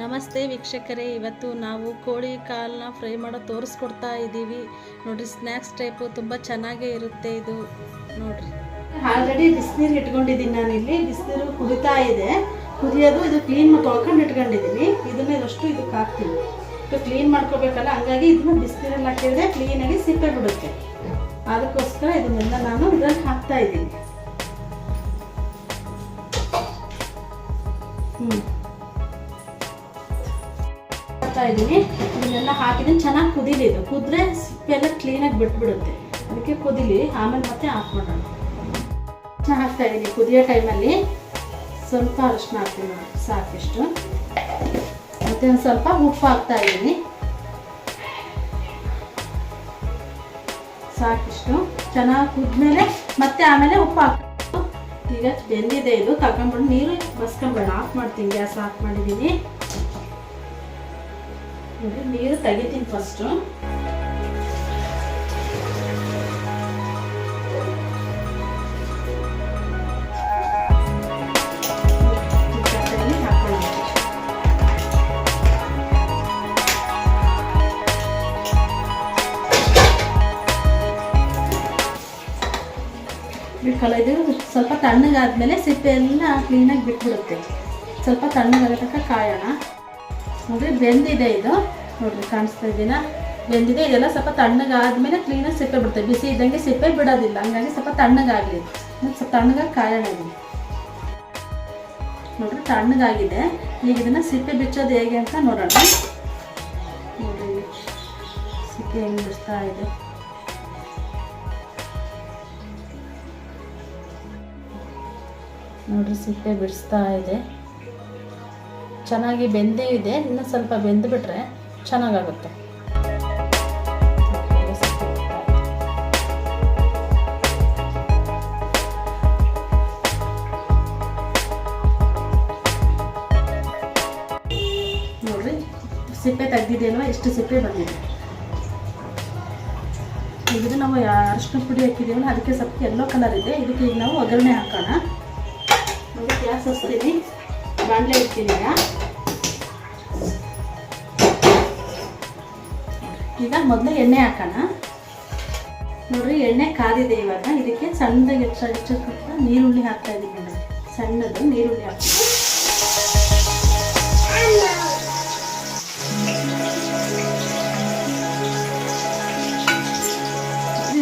ನಮಸ್ತೆ ವೀಕ್ಷಕರೇ, ಇವತ್ತು ನಾವು ಕೋಳಿ ಕಾಲನ್ನ ಫ್ರೈ ಮಾಡೋ ತೋರಿಸ್ಕೊಡ್ತಾ ಇದ್ದೀವಿ. ನೋಡ್ರಿ, ಸ್ನ್ಯಾಕ್ಸ್ ಟೈಪು ತುಂಬ ಚೆನ್ನಾಗೇ ಇರುತ್ತೆ ಇದು. ನೋಡ್ರಿ. ಆಲ್ರೆಡಿ ಬಿಸಿನೀರು ಇಟ್ಕೊಂಡಿದ್ದೀನಿ ನಾನು ಇಲ್ಲಿ ಬಿಸಿನೀರು ಕುದಿತಾ ಇದೆ. ಕುದಿಯೋದು ಇದು ಕ್ಲೀನ್ ತೊಳ್ಕೊಂಡು ಇಟ್ಕೊಂಡಿದ್ದೀನಿ. ಇದನ್ನ ಇದಷ್ಟು ಇದಕ್ಕೆ ಹಾಕ್ತೀನಿ. ಇದು ಕ್ಲೀನ್ ಮಾಡ್ಕೋಬೇಕಲ್ಲ, ಹಂಗಾಗಿ ಇದನ್ನ ಬಿಸಿನೀರಲ್ಲಿ ಹಾಕಿದ್ರೆ ಕ್ಲೀನಾಗಿ ಸಿಪ್ಪೆ ಬಿಡುತ್ತೆ. ಅದಕ್ಕೋಸ್ಕರ ಇದನ್ನೆಲ್ಲ ನಾನು ಇದರಲ್ಲಿ ಹಾಕ್ತಾ ಇದ್ದೀನಿ. ಇದ್ದೀನಿ. ಇದನ್ನೆಲ್ಲ ಹಾಕಿದ್ದೀನಿ ಚೆನ್ನಾಗಿ ಕುದೀಲಿ ಇದು. ಕುದ್ರೆ ಎಲ್ಲ ಕ್ಲೀನಾಗಿ ಬಿಟ್ಬಿಡುತ್ತೆ. ಅದಕ್ಕೆ ಕುದೀಲಿ. ಆಮೇಲೆ ಮತ್ತೆ ಹಾಕ್ಬಿಡೋಣ ಅರಿಶಿನ ಹಾಕ್ತಾ ಇದ್ದೀನಿ ಕುದಿಯೋ ಟೈಮಲ್ಲಿ ಸ್ವಲ್ಪ ಅರಿಶಿನ ಹಾಕ್ತೀನಿ ಸಾಕಿಷ್ಟು. ಮತ್ತೆ ಒಂದು ಸ್ವಲ್ಪ ಉಪ್ಪು ಹಾಕ್ತಾ ಇದ್ದೀನಿ. ಸಾಕಿಷ್ಟು. ಚೆನ್ನಾಗಿ ಕುದ್ಮೇಲೆ ಮತ್ತೆ ಆಮೇಲೆ ಉಪ್ಪು ಹಾಕ್ಬೇಕು ಈಗ ಬೆಂದಿದೆ ಇದು. ತಗೊಂಡ್ಬಿಟ್ಟು ನೀರು ಬಸ್ಕೊಂಬೇಡ ಆಫ್ ಮಾಡ್ತೀನಿ. ಗ್ಯಾಸ್ ಆಫ್ ಮಾಡಿದ್ದೀನಿ. ನೋಡಿ, ನೀರು ತೆಗಿತೀನಿ ಫಸ್ಟು ಇದು ಸ್ವಲ್ಪ ತಣ್ಣಗಾದ್ಮೇಲೆ ಸಿಪ್ಪೆ ಎಲ್ಲ ಕ್ಲೀನಾಗಿ ಬಿಟ್ಬಿಡುತ್ತೆ. ಸ್ವಲ್ಪ ತಣ್ಣಗಾದ ತನಕ ಕಾಯೋಣ. ನೋಡ್ರಿ ಬೆಂದಿದೆ ಇದು. ನೋಡ್ರಿ, ಕಾಣಿಸ್ತಾ ಇದೀನ? ಬೆಂದಿದೆ, ಇದೆಲ್ಲ ಸ್ವಲ್ಪ ತಣ್ಣಗಾದ್ಮೇಲೆ ಕ್ಲೀನಾಗಿ ಸಿಪ್ಪೆ ಬಿಡುತ್ತೆ. ಬಿಸಿ ಇದ್ದಂಗೆ ಸಿಪ್ಪೆ ಬಿಡೋದಿಲ್ಲ. ಹಂಗಾಗಿ ಸ್ವಲ್ಪ ತಣ್ಣಗಾಗಲಿ. ಸ್ವಲ್ಪ ತಣ್ಣಗಾಗಿ ಕಾಯೋಣ ಇದನ್ನು ನೋಡ್ರಿ, ತಣ್ಣಗಾಗಿದೆ. ಈಗ ಇದನ್ನು ಸಿಪ್ಪೆ ಬಿಚ್ಚೋದು ಹೇಗೆ ಅಂತ ನೋಡೋಣ. ನೋಡ್ರಿ, ಸಿಪ್ಪೆ ಹೆಂಗೆ ಬಿಡ್ತಾ ಇದೆ. ನೋಡ್ರಿ, ಸಿಪ್ಪೆ ಬಿಡಿಸ್ತಾ ಇದೆ. ಚೆನ್ನಾಗಿ ಬೆಂದೇ ಇದೆ, ಇನ್ನು ಸ್ವಲ್ಪ ಬೆಂದುಬಿಟ್ರೆ ಚೆನ್ನಾಗಾಗುತ್ತೆ. ನೋಡ್ರಿ, ಸಿಪ್ಪೆ ತೆಗ್ದಿದೆಯಲ್ವ? ಎಷ್ಟು ಸಿಪ್ಪೆ ಬಂದಿದೆ? ಇದು ನಾವು ಅರಿಶಿನ ಪುಡಿ ಹಾಕಿದ್ದೀವಲ್ಲ ಅದಕ್ಕೆ ಸ್ವಲ್ಪ ಎಲ್ಲೋ ಕಲರ್ ಇದೆ. ಇದಕ್ಕೆ ಈಗ ನಾವು ಒಗ್ಗರಣೆ ಹಾಕೋಣ. ಗ್ಯಾಸ್ ಹಚ್ತೀನಿ ಬಾಣಲೆ ಇಡ್ತೀನಿ ಈಗ. ಈಗ ಮೊದಲು ಎಣ್ಣೆ ಹಾಕೋಣ. ನೋಡ್ರಿ, ಎಣ್ಣೆ ಕಾದಿದೆ ಇವಾಗ. ಇದಕ್ಕೆ ಸಣ್ಣದಾಗಿ ಹೆಚ್ಚು ನೀರುಳ್ಳಿ ಹಾಕ್ತಾ ಇದ್ದೀನಿ ನೋಡಿ. ಸಣ್ಣದು ನೀರುಳ್ಳಿ ಹಾಕ್ತೀನಿ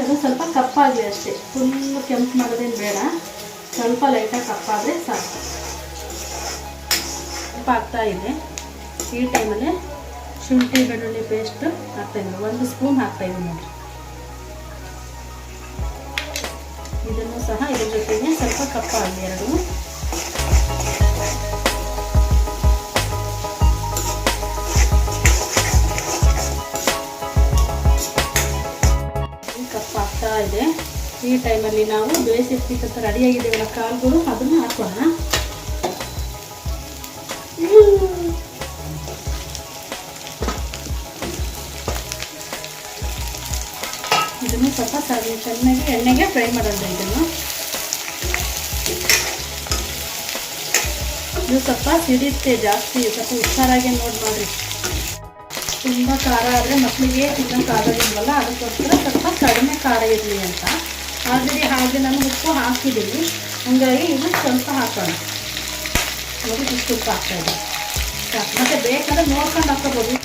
ಅದು ಸ್ವಲ್ಪ ಕಪ್ಪಾಗಲಿ ಅಷ್ಟೇ. ಫುಲ್ ಕೆಂಪು ಮಾಡೋದೇನು ಬೇಡ. ಸ್ವಲ್ಪ ಲೈಟಾಗಿ ಕಪ್ಪಾದರೆ ಸಾಕು. ಉಪ್ಪು ಹಾಕ್ತಾ ಇದೆ. ಈ ಟೈಮಲ್ಲಿ ಶುಂಠಿ, ಬೆಳ್ಳುಳ್ಳಿ ಪೇಸ್ಟ್ ಇದ್ದೀವಿ ಒಂದು ಸ್ಪೂನ್ ಹಾಕ್ತಾ ನೋಡಿರಿ. ನೋಡಿ ಇದನ್ನು ಸಹ ಇದ್ರ ಜೊತೆಗೆ ಸ್ವಲ್ಪ ಕಪ್ಪಾಗಲಿ ಎರಡು. ಕಪ್ ಆಗ್ತಾ ಇದೆ. ಈ ಟೈಮಲ್ಲಿ ನಾವು ಬೇಯಿಸಿರ್ತಿಕ್ಕಂಥ ರೆಡಿಯಾಗಿದ್ದೇವಲ್ಲ ಕಾಳುಗಳು ಅದನ್ನು ಹಾಕೋಣ. ಚೆನ್ನಾಗಿ ಎಣ್ಣೆಗೆ ಫ್ರೈ ಮಾಡೋಣ ಇದನ್ನು ಇದು ಸ್ವಲ್ಪ ಸಿಡಿಯುತ್ತೆ, ಜಾಸ್ತಿ, ಸ್ವಲ್ಪ ಹುಷಾರಾಗಿ ನೋಡಿ ಮಾಡಿರಿ. ತುಂಬ ಖಾರ ಆದರೆ ಮಕ್ಕಳಿಗೆ ತಿನ್ನೋಕೆ ಆಗೋದಿಲ್ವಲ್ಲ ಅದಕ್ಕೋಸ್ಕರ ಸ್ವಲ್ಪ ಕಡಿಮೆ ಖಾರ ಇರಲಿ ಅಂತ. ಆಲ್ರೆಡಿ ಹಾಗೆ ನಾನು ಉಪ್ಪು ಹಾಕಿದ್ದೀನಿ. ಹಂಗಾಗಿ ಇದು ಸ್ವಲ್ಪ ಹಾಕೋಣ. ನೋಡಿ ಇಷ್ಟು ಉಪ್ಪು ಹಾಕ್ತಾ ಇದೆ ಸಾಕು ಮತ್ತು ಬೇಕಾದ್ರೆ ನೋಡ್ಕೊಂಡು ಹಾಕೋಬೋದು.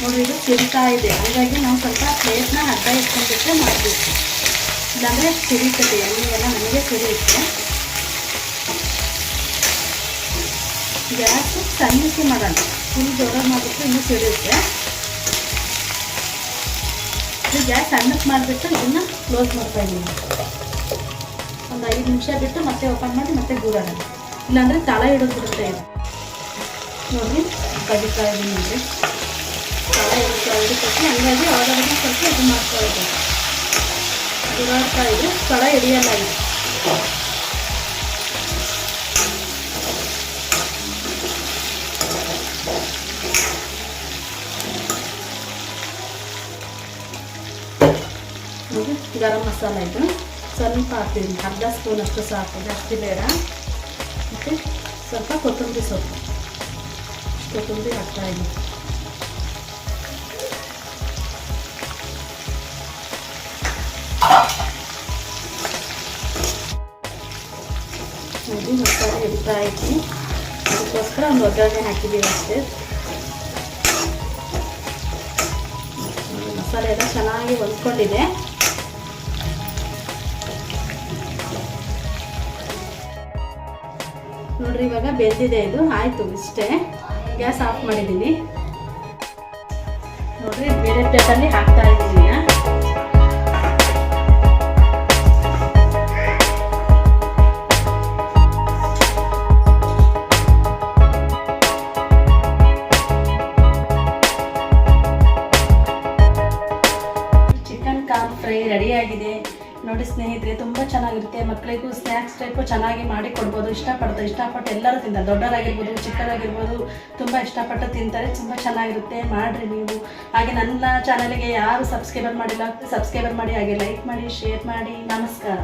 ನೋಡಿ ಇದು ತಿಂತಾ ಇದೆ. ಹಾಗಾಗಿ ನಾವು ಸ್ವಲ್ಪ ಪ್ಲೇಟ್ನ ಅಡ್ಡ ಇಟ್ಕೊಂಡಿದ್ದೆ ಮಾಡಬೇಕು ಇಲ್ಲಾಂದರೆ ಸಿಡಿತದೆ ಎಲ್ಲ ನಮಗೆ ಸಿಡಿಯುತ್ತೆ ಗ್ಯಾಸು ಸಣ್ಣಕ್ಕೆ ಮಾಡೋಣ ಫುಲ್ ಜೋರಾಗಿ ಮಾಡಿಬಿಟ್ಟು ಇನ್ನೂ ಸಿಡಿಯುತ್ತೆ ಇದು ಗ್ಯಾಸ್ ಸಣ್ಣಕ್ಕೆ ಮಾಡಿಬಿಟ್ಟು ಇದನ್ನು ಕ್ಲೋಸ್ ಮಾಡ್ತಾ ಇದ್ದೀನಿ. ಒಂದು ಐದು ನಿಮಿಷ ಬಿಟ್ಟು ಮತ್ತೆ ಓಪನ್ ಮಾಡಿ ಮತ್ತೆ ಗೂಡೋಣ. ಇಲ್ಲಾಂದರೆ ತಳ ಹಿಡಿದ್ಬಿಡುತ್ತೆ ಇದು. ನೋಡಿ ಕಡಿತಾ ಇದ್ದೀನಿ ಅಂದರೆ. ತಳ ಹಿಡಿತಾ ಹಿಡಿತೈತಿ ಹಂಗಾಗಿ ಅವಾಗವಾಗ ಸ್ವಲ್ಪ ಇದು ಮಾಡ್ತಾ ಇದ್ದೀನಿ. ಗುರಾಡ್ತಾ ಇದೆ ಸ್ಥಳ ಹಿಡಿಯಲ್ಲ ಇದು ಗರಂ ಮಸಾಲ ಇದು. ಸ್ವಲ್ಪ ಹಾಕ್ತೀನಿ. ಅರ್ಧ ಸ್ಪೂನ್ ಅಷ್ಟು ಸಾಕು. ಜಾಸ್ತಿ ಬೇಡ. ಮತ್ತು ಸ್ವಲ್ಪ ಕೊತ್ತಂಬರಿ ಸೊಪ್ಪು. ಕೊತ್ತಂಬರಿ ಹಾಕ್ತಾ ಇದ್ದೀನಿ. ನೋಡಿ ಮಸಾಲೆ ಹಿಡಿತಾ ಇದ್ದೀನಿ ಅದಕ್ಕೋಸ್ಕರ ಒಂದು ಒಗ್ಗರಣೆ ಹಾಕಿದ್ದೀವಿ ಅಷ್ಟೇ ಮಸಾಲೆ ಎಲ್ಲ ಚೆನ್ನಾಗಿ ಹೊಂದ್ಕೊಂಡಿದೆ ನೋಡ್ರಿ, ಇವಾಗ ಬೆಂದಿದೆ ಇದು. ಆಯಿತು, ಇಷ್ಟೇ. ಗ್ಯಾಸ್ ಆಫ್ ಮಾಡಿದ್ದೀನಿ. ನೋಡ್ರಿ, ಬೇರೆ ಪ್ಲೇಟಲ್ಲಿ ಹಾಕ್ತಾ ಇದ್ದೀನಿ. ಸ್ನೇಹಿತರೆ, ತುಂಬ ಚೆನ್ನಾಗಿರುತ್ತೆ. ಮಕ್ಕಳಿಗೂ ಸ್ನ್ಯಾಕ್ಸ್ ಟೈಪು ಚೆನ್ನಾಗಿ ಮಾಡಿ ಕೊಡ್ಬೋದು. ಇಷ್ಟಪಡ್ತಾರೆ ಇಷ್ಟಪಟ್ಟು ಎಲ್ಲರೂ ತಿಂತಾರೆ. ದೊಡ್ಡವರಾಗಿರ್ಬೋದು, ಚಿಕ್ಕವರಾಗಿರ್ಬೋದು, ತುಂಬ ಇಷ್ಟಪಟ್ಟು ತಿಂತಾರೆ. ತುಂಬ ಚೆನ್ನಾಗಿರುತ್ತೆ. ಮಾಡಿರಿ ನೀವು. ಹಾಗೆ ನನ್ನ ಚಾನಲ್ಗೆ ಯಾರು ಸಬ್ಸ್ಕ್ರೈಬರ್ ಮಾಡಿಲ್ಲ ಸಬ್ಸ್ಕ್ರೈಬರ್ ಮಾಡಿ, ಹಾಗೆ ಲೈಕ್ ಮಾಡಿ ಶೇರ್ ಮಾಡಿ. ನಮಸ್ಕಾರ.